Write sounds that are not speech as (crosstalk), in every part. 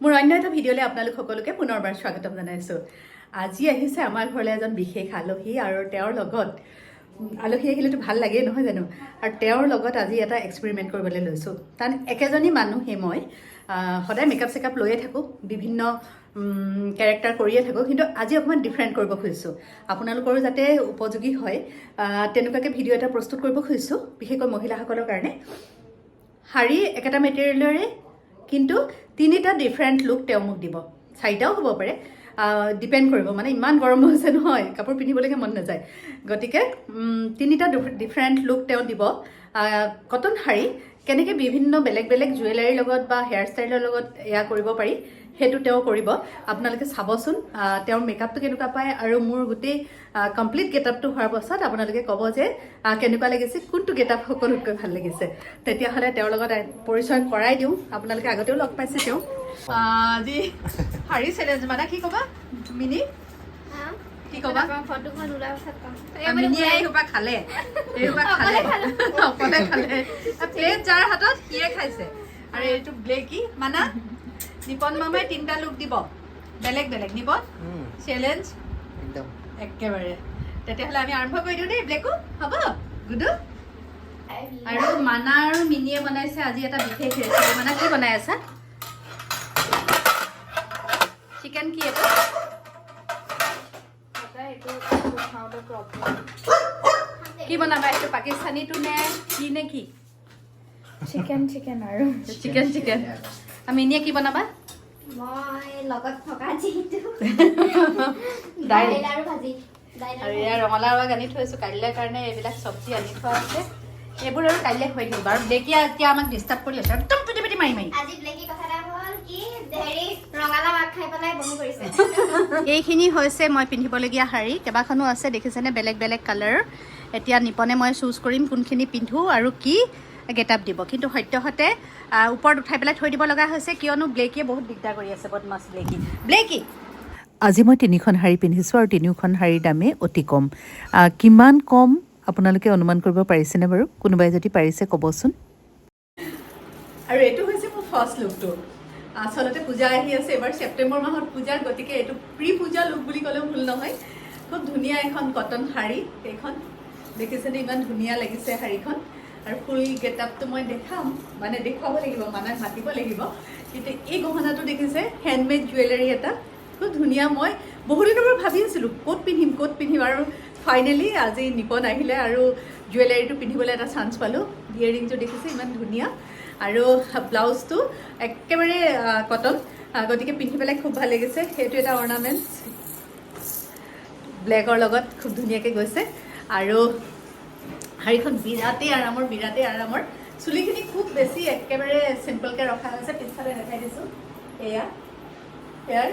মোৰ অন্য এটা ভিডিঅ'লৈ আপোনালোক সকলোকে পুনৰবাৰ স্বাগতম জনাইছোঁ। আজি আহিছে আমাৰ ঘৰলৈ এজন বিশেষ আলহী আৰু তেওঁৰ লগত আলহী আহিলেতো ভাল লাগেই নহয় জানো? আৰু তেওঁৰ লগত আজি এটা এক্সপেৰিমেণ্ট কৰিবলৈ লৈছোঁ। কাৰণ একেজনী মানুহেই মই সদায় মেকআপ চেকআপ লৈয়ে থাকোঁ বিভিন্ন কেৰেক্টাৰ কৰিয়ে থাকোঁ কিন্তু আজি অকণমান ডিফাৰেণ্ট কৰিব খুজিছোঁ। আপোনালোকৰো যাতে উপযোগী হয় তেনেকুৱাকৈ ভিডিঅ' এটা প্ৰস্তুত কৰিব খুজিছোঁ বিশেষকৈ মহিলাসকলৰ কাৰণে। শাৰী একেটা মেটেৰিয়েলৰে কিন্তু তিনিটা ডিফাৰেণ্ট লুক তেওঁ মোক দিব। চাৰিটাও হ'ব পাৰে। ডিপেণ্ড কৰিব। মানে ইমান গৰম হৈছে নহয়। কাপোৰ পিন্ধিবলৈকে মন নাযায়। গতিকে তিনিটা ডিফাৰেণ্ট লুক তেওঁ দিব। কটন শাৰী কেনেকৈ বিভিন্ন বেলেগ বেলেগ জুৱেলাৰীৰ লগত বা হেয়াৰ ষ্টাইলৰ লগত এয়া কৰিব পাৰি। সেইটো তেওঁ কৰিব। আপোনালোকে চাবচোন তেওঁৰ মেকআপটো কেনেকুৱা পায় আৰু মোৰ গোটেই কমপ্লিট গেটআপটো হোৱাৰ পাছত আপোনালোকে ক'ব যে কেনেকুৱা লাগিছে কোনটো গেটআপ সকলোতকৈ ভালো লাগিছে। তেতিয়াহ'লে তেওঁৰ লগত পৰিচয় কৰাই দিওঁ। আপোনালোকে আগতেও লগ পাইছে তেওঁ। আজি শাৰী চেলেঞ্জ মানে কি ক'বা? মিনি? কি ক'বা? ফটোখন ওলোৱাৰ পাছত মিনিয়ে এইসোপা খালে। এইসোপা খালে। অকলে খালে। প্লেট যাৰ হাতত সিয়ে খাইছে। আৰু এইটো ব্লেকি মানা? নিপন মামাই তিনিটা লুক দিব। বেলেগ বেলেগ। নিপন চেলেঞ্জ একদম। একেবাৰে। তেতিয়াহ'লে আমি আৰম্ভ কৰি দিওঁ দেই ব্লেকো। হ'ব? গুডু? আৰু মানা আৰু মিনিয়ে বনাইছে আজি এটা বিশেষ ৰেচিপি মানা কি বনাই আছা? চিকেন কি এইটো? কি বনাবা? এইটো পাকিস্তানীটো নে কি নে কি? চিকেন চিকেন আৰু চিকেন চিকেন আৰু মিনিয়ে কি বনাবা? মই লগত থকা যিটো দাইল। দাইল আৰু ভাজি। আৰু আৰু এয়া ৰঙালাও আগ আনি থৈছোঁ। কাইলৈ কাৰণে এইবিলাক চব্জি আনি থোৱা আছে। এইবোৰ আৰু কাইলৈ হৈ থাকিব আৰু ব্লেকিয়া এতিয়া আমাক ডিষ্টাৰ্ব কৰি আছে। একদম পিটি পিটি মাৰি মাৰি। আজি ব্লেকি কথা এটা হ'ল কি হেৰি ৰঙালাও আগ খাই পেলাই বমি কৰিছে। এইখিনি হৈছে মই পিন্ধিবলগীয়া শাৰী। কেইবাখনো আছে দেখিছেনে? বেলেগ বেলেগ কালাৰৰ এতিয়া নিপনে মই চুজ কৰিম কোনখিনি পিন্ধোঁ আৰু কি। গেটআপ দিব। কিন্তু সদ্যহতে ওপৰত উঠাই পেলাই থৈ দিব লগা হৈছে কিয়নো ব্লেকিয়ে বহুত দিগদাৰ কৰি আছে বদমাছ ব্লেকি। ব্লেকি! আজি মই তিনিখন শাৰী পিন্ধিছোঁ আৰু তিনিওখন শাৰীৰ দামেই অতি কম। কিমান কম আপোনালোকে অনুমান কৰিব পাৰিছেনে বাৰু? কোনোবাই যদি পাৰিছে ক'বচোন। আৰু এইটো হৈছে মোৰ ফাৰ্ষ্ট লুকটো আচলতে পূজা আহি আছে এইবাৰ ছেপ্টেম্বৰ মাহত পূজা গতিকে এইটো প্ৰি পূজা লুক বুলি ক'লেও ভুল নহয়। খুব ধুনীয়া এখন কটন শাৰী এইখন। দেখিছেনে? ইমান ধুনীয়া লাগিছে শাৰীখন। আৰু ফুল গেটআপটো মই দেখাম মানে দেখুৱাব লাগিব মানাক মাতিব লাগিব। কিন্তু এই গহনাটো দেখিছে হেণ্ডমেড জুৱেলাৰী এটা। খুব ধুনীয়া মই বহু দিনৰ পৰা ভাবি আছিলোঁ, ক'ত পিন্ধিম ক'ত পিন্ধিম। আৰু ফাইনেলি আজি নিপন আহিলে আৰু জুৱেলাৰীটো পিন্ধিবলৈ এটা চান্স পালোঁ। ইয়েৰিংটো দেখিছে, ইমান ধুনীয়া। আৰু ব্লাউজটো একেবাৰে কটন গতিকে পিন্ধি পেলাই খুব ভালো লাগিছে। সেইটো এটা অৰ্ণামেণ্টছ ব্লেকৰ লগত খুব ধুনীয়াকৈ গৈছে। আৰু শাৰীখন বিৰাটেই আৰামৰ বিৰাটেই আৰামৰ। চুলিখিনি খুব বেছি একেবাৰে চিম্পলকৈ ৰখা হৈছে, পিছফালে দেখাই দিছোঁ। এয়া আৰু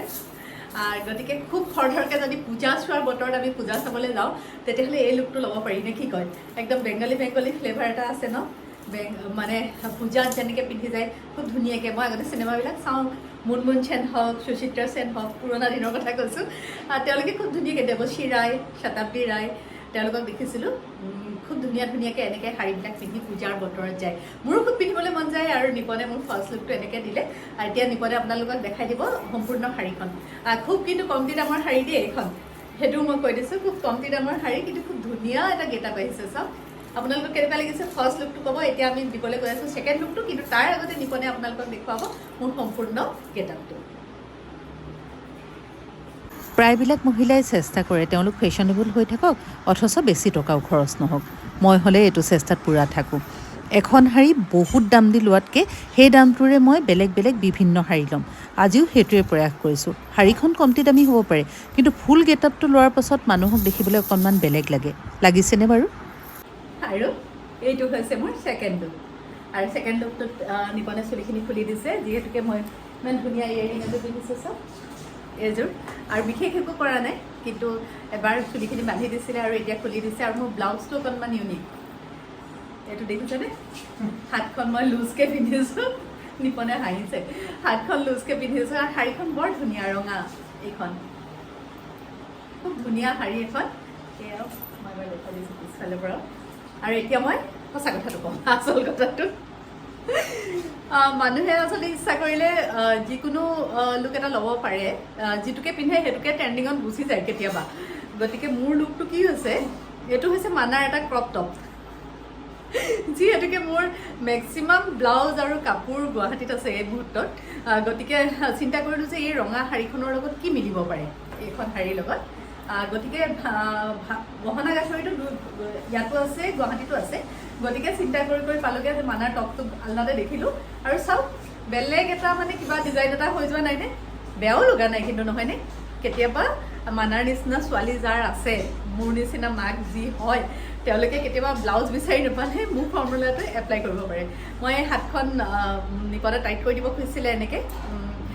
গতিকে খুব খৰধৰকৈ যদি পূজা চোৱাৰ বতৰত আমি পূজা চাবলৈ যাওঁ, তেতিয়াহ'লে এই লুকটো ল'ব পাৰি। নে কি কয়? একদম বেংগলী বেংগলী ফ্লেভাৰ এটা আছে ন? বেং মানে পূজাত যেনেকৈ পিন্ধি যায়, খুব ধুনীয়াকৈ। মই আগতে চিনেমাবিলাক চাওঁ। মুনমুন সেন হওক, সুচিত্ৰা সেন হওক, পুৰণা দিনৰ কথা কৈছোঁ। তেওঁলোকে খুব ধুনীয়াকৈ দেৱশ্ৰী ৰায়, শতাব্দী ৰায়, তেওঁলোকক দেখিছিলোঁ। খুব ধুনীয়া ধুনীয়াকৈ এনেকৈ শাৰীবিলাক পিন্ধি পূজাৰ বতৰত যায়। মোৰো খুব পিন্ধিবলৈ মন যায় আৰু নিপনে মোৰ ফাৰ্ষ্ট লুকটো এনেকৈ দিলে। আৰু এতিয়া নিপনে আপোনালোকক দেখাই দিব সম্পূৰ্ণ শাৰীখন খুব কিন্তু কমটি দামৰ শাৰী দেই এইখন। সেইটোও মই কৈ দিছোঁ, খুব কমটি দামৰ শাৰী কিন্তু খুব ধুনীয়া এটা গেটআপ আহিছে, চাওক। আপোনালোকক কেনেকুৱা লাগিছে ফাৰ্ষ্ট লুকটো ক'ব, এতিয়া আমি দিবলৈ গৈ আছোঁ ছেকেণ্ড লুকটো কিন্তু তাৰ আগতে নিপনে আপোনালোকক দেখুৱাব মোৰ সম্পূৰ্ণ গেটআপটো। প্ৰায়বিলাক মহিলাই চেষ্টা কৰে তেওঁলোক ফেশ্বনেবল হৈ থাকক অথচ বেছি টকাও খৰচ নহওক। মই হ'লে এইটো চেষ্টাত পূৰা থাকোঁ। এখন শাৰী বহুত দাম দি লোৱাতকৈ সেই দামটোৰে মই বেলেগ বেলেগ বিভিন্ন শাৰী ল'ম। আজিও সেইটোৱে প্ৰয়াস কৰিছোঁ। শাৰীখন কমটি দামী হ'ব পাৰে কিন্তু ফুল গেটআপটো লোৱাৰ পাছত মানুহক দেখিবলৈ অকণমান বেলেগ লাগে। লাগিছেনে বাৰু? আৰু এইটো হৈছে মোৰ ছেকেণ্ড লুক আৰু ছেকেণ্ড লুকটোত নিপনে চুলিখিনি খুলি দিছে যিহেতুকে মই ইমান ধুনীয়া ইয়েৰিং এযোৰ পিন্ধিছোঁ চাওক এইযোৰ আৰু বিশেষ একো কৰা নাই কিন্তু এবাৰ চুলিখিনি বান্ধি দিছিলে আৰু এতিয়া খুলি দিছে আৰু মোৰ ব্লাউজটো অকণমান ইউনিক এইটো দেখিছেনে? হাতখন মই লুজকৈ পিন্ধিছোঁ। নিপনে হাঁহিছে। হাতখন লুজকৈ পিন্ধিছোঁ আৰু শাৰীখন বৰ ধুনীয়া ৰঙা এইখন। খুব ধুনীয়া শাৰী এখন। এয়াও মই এবাৰ দেখাই দিছোঁ পিছফালৰ পৰা আৰু এতিয়া মই সঁচা কথাটো কওঁ আচল কথাটো। মানুহে আচলতে ইচ্ছা কৰিলে যিকোনো লুক এটা ল'ব পাৰে। যিটোকে পিন্ধে সেইটোকে ট্ৰেণ্ডিঙত গুচি যায় কেতিয়াবা। গতিকে মোৰ লুকটো কি হৈছে এইটো হৈছে মানাৰ এটা ক্ৰপ টপ যিহেতুকে মোৰ মেক্সিমাম ব্লাউজ আৰু কাপোৰ গুৱাহাটীত আছে এই মুহূৰ্তত। গতিকে চিন্তা কৰিলোঁ যে এই ৰঙা শাড়ীখনৰ লগত কি মিলিব পাৰে এইখন শাড়ীৰ লগত। গতিকে গহনা গাঁঠৰিটো দু- ইয়াতো আছে গুৱাহাটীতো আছে। গতিকে চিন্তা কৰি কৰি পালোঁগৈ যে মানাৰ টপটো আল্লাতে দেখিলোঁ। আৰু চাওক বেলেগ এটা মানে কিবা ডিজাইন এটা হৈ যোৱা নাইনে বেয়াও লগা নাই কিন্তু নহয়নে কেতিয়াবা মানাৰ নিচিনা ছোৱালী যাৰ আছে মোৰ নিচিনা মাক যি হয় তেওঁলোকে কেতিয়াবা ব্লাউজ বিচাৰি নাপালে মোক ফৰ্মুলাটো এপ্লাই কৰিব পাৰে। মই হাতখন নিপতে টাইট কৰি দিব খুজিছিলে এনেকৈ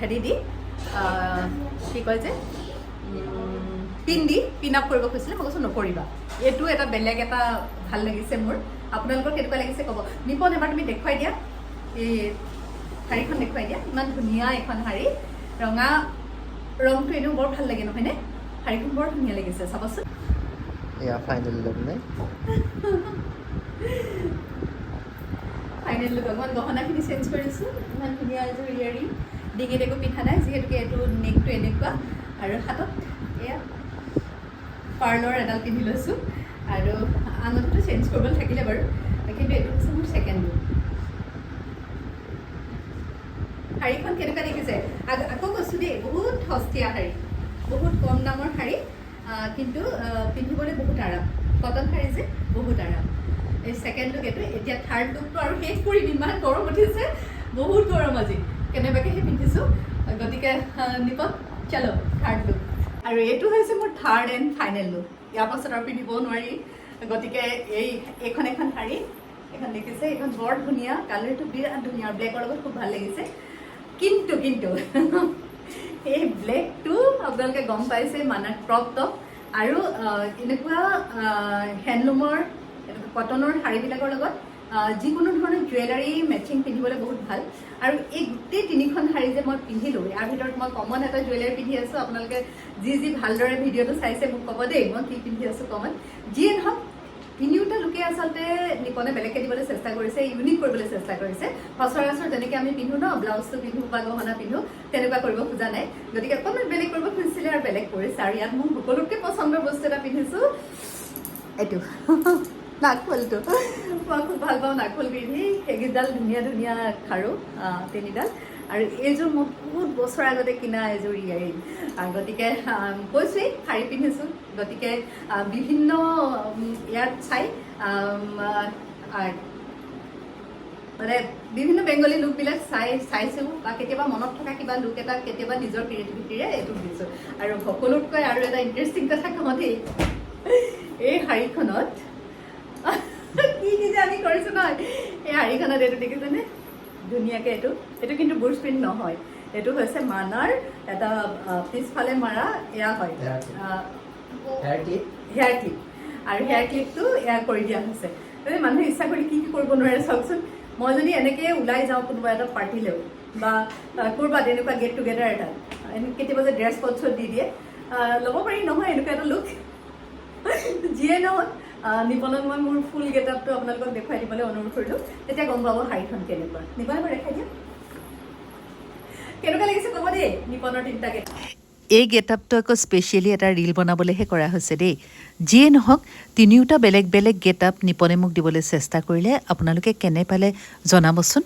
হেৰি দি কি কয় যে? পিন দি পিন আপ কৰিব খুজিছিলে মই কৈছোঁ নকৰিবা। এইটো এটা বেলেগ এটা ভাল লাগিছে মোৰ। আপোনালোকৰ কেনেকুৱা লাগিছে ক'ব? নিপন এবাৰ তুমি দেখুৱাই দিয়া। এই শাড়ীখন দেখুৱাই দিয়া। ইমান ধুনীয়া এখন শাড়ী। ৰঙা ৰংটো এনেও বৰ ভাল লাগে নহয়নে? শাড়ীখন বৰ ধুনীয়া লাগিছে চাবচোন। এয়া ফাইনেল লুক নে? ফাইনেল লুক অকণমান গহনাখিনি চেঞ্জ কৰিছোঁ। ইমান ধুনীয়া এযোৰ ইয়েৰিং ডিঙিত একো পিন্ধা নাই যিহেতুকে এইটো নেকটো এনেকুৱা। আৰু হাতত এয়া। পাৰ্লৰ এডাল পিন্ধি লৈছোঁ। আৰু আঙুলিটো চেঞ্জ কৰিবলৈ থাকিলে বাৰু। কিন্তু এইটো হৈছে মোৰ ছেকেণ্ড লুক শাড়ীখন কেনেকুৱা দেখিছে? আকৌ কৈছোঁ দেই বহুত সস্তীয়া শাড়ী বহুত কম দামৰ শাড়ী কিন্তু পিন্ধিবলৈ বহুত আৰাম। কটন শাড়ী যে বহুত আৰাম। এই ছেকেণ্ড লুক এইটো এতিয়া থাৰ্ড লুকটো আৰু শেষ কৰিম ইমান গৰম উঠিছে। বহুত গৰম আজি। কেনেবাকৈহে পিন্ধিছোঁ। গতিকে নিপত চলো থাৰ্ড লুক আৰু এইটো হৈছে মোৰ থাৰ্ড এণ্ড ফাইনেল লুক ইয়াৰ পাছত আৰু পিন্ধিবও নোৱাৰি। গতিকে এই এইখন এখন শাড়ী এইখন দেখিছে এইখন বৰ ধুনীয়া কালাৰটো বিৰাট ধুনীয়া ব্লেকৰ লগত খুব ভাল লাগিছে। কিন্তু কিন্তু (laughs) এই ব্লেকটো আপোনালোকে গম পাইছে মানে ক্ৰপ টপ আৰু এনেকুৱা হেণ্ডলুমৰ কটনৰ শাড়ীবিলাকৰ লগত যিকোনো ধৰণৰ জুৱেলাৰী মেচিং পিন্ধিবলৈ বহুত ভাল। আৰু এই গোটেই তিনিখন শাড়ী যে মই পিন্ধিলোঁ ইয়াৰ ভিতৰত মই কমন এটা জুৱেলাৰী পিন্ধি আছোঁ। আপোনালোকে যি যি ভালদৰে ভিডিঅ'টো চাইছে মোক ক'ব দেই মই কি পিন্ধি আছোঁ কমন যিয়ে নহওক তিনিওটা লোকে আচলতে নিপনে বেলেগকৈ দিবলৈ চেষ্টা কৰিছে ইউনিক কৰিবলৈ চেষ্টা কৰিছে। সচৰাচৰ যেনেকৈ আমি পিন্ধো ন ব্লাউজটো পিন্ধো বা গহনা পিন্ধো তেনেকুৱা কৰিব খোজা নাই। গতিকে অকণমান বেলেগ কৰিব খুজিছিলে আৰু বেলেগ কৰিছে। আৰু ইয়াত মোৰ সকলোতকৈ পচন্দৰ বস্তু এটা পিন্ধিছোঁ এইটো। (laughs) নাকফুলটো। মই খুব ভালো পাওঁ নাকফুল পিন্ধি। সেইকেইডাল ধুনীয়া ধুনীয়া খাৰু তিনিডাল। আৰু এইযোৰ মই বহুত বছৰ আগতে কিনা এযোৰ ইয়েৰিং। গতিকে কৈছোৱেই, শাৰী পিন্ধিছোঁ। গতিকে বিভিন্ন ইয়াত চাই মানে বিভিন্ন বেংগলী লুকবিলাক চাই চাইছোঁ বা কেতিয়াবা মনত থকা কিবা লুক এটা, কেতিয়াবা নিজৰ ক্ৰিয়েটিভিটিৰে এইটো দিছোঁ আৰু সকলোতকৈ আৰু এটা ইণ্টাৰেষ্টিং কথা কওঁ দেই, এই শাড়ীখনত কি কৰিছোঁ নহয়। এই শাড়ীখনত এইটো দেখিছেনে? ধুনীয়াকৈ এইটো। এইটো কিন্তু বুৰ্চ প্ৰিণ্ট নহয়। এইটো হৈছে মানাৰ এটা পিছফালে মাৰা এয়া হয়। হেয়াৰ ক্লিপ আৰু হেয়াৰ ক্লিপটো এয়া কৰি দিয়া হৈছে। মানে মানুহে ইচ্ছা কৰি কি কি কৰিব নোৱাৰে চাওকচোন। মই যদি এনেকৈ ওলাই যাওঁ কোনোবা এটা পাৰ্টিলৈ বা ক'ৰবাত এনেকুৱা গেট টুগেডাৰ এটা কেতিয়াবা যে ড্ৰেছ পটছত দি দিয়ে ল'ব পাৰি নহয় এনেকুৱা এটা লুক (laughs) যিয়ে নহওক। আহ, নিপনত মই মোৰ ফুল গেট আপোনালোকক দেখুৱাই দিবলৈ অনুৰোধ কৰিলোঁ। তেতিয়া গম পাব শাড়ীখন কেনেকুৱা। নিপন এবাৰ দেখাই দিয়া কেনেকুৱা লাগিছে ক'ব দেই নিপনৰ তিনিটা গেট। এই গেটআপটো আকৌ স্পেচিয়েলি এটা ৰীল বনাবলৈহে কৰা হৈছে দেই। যিয়ে নহওক তিনিওটা বেলেগ বেলেগ গেটআপ নিপনে মোক দিবলৈ চেষ্টা কৰিলে। আপোনালোকে কেনে পালে জনাবচোন।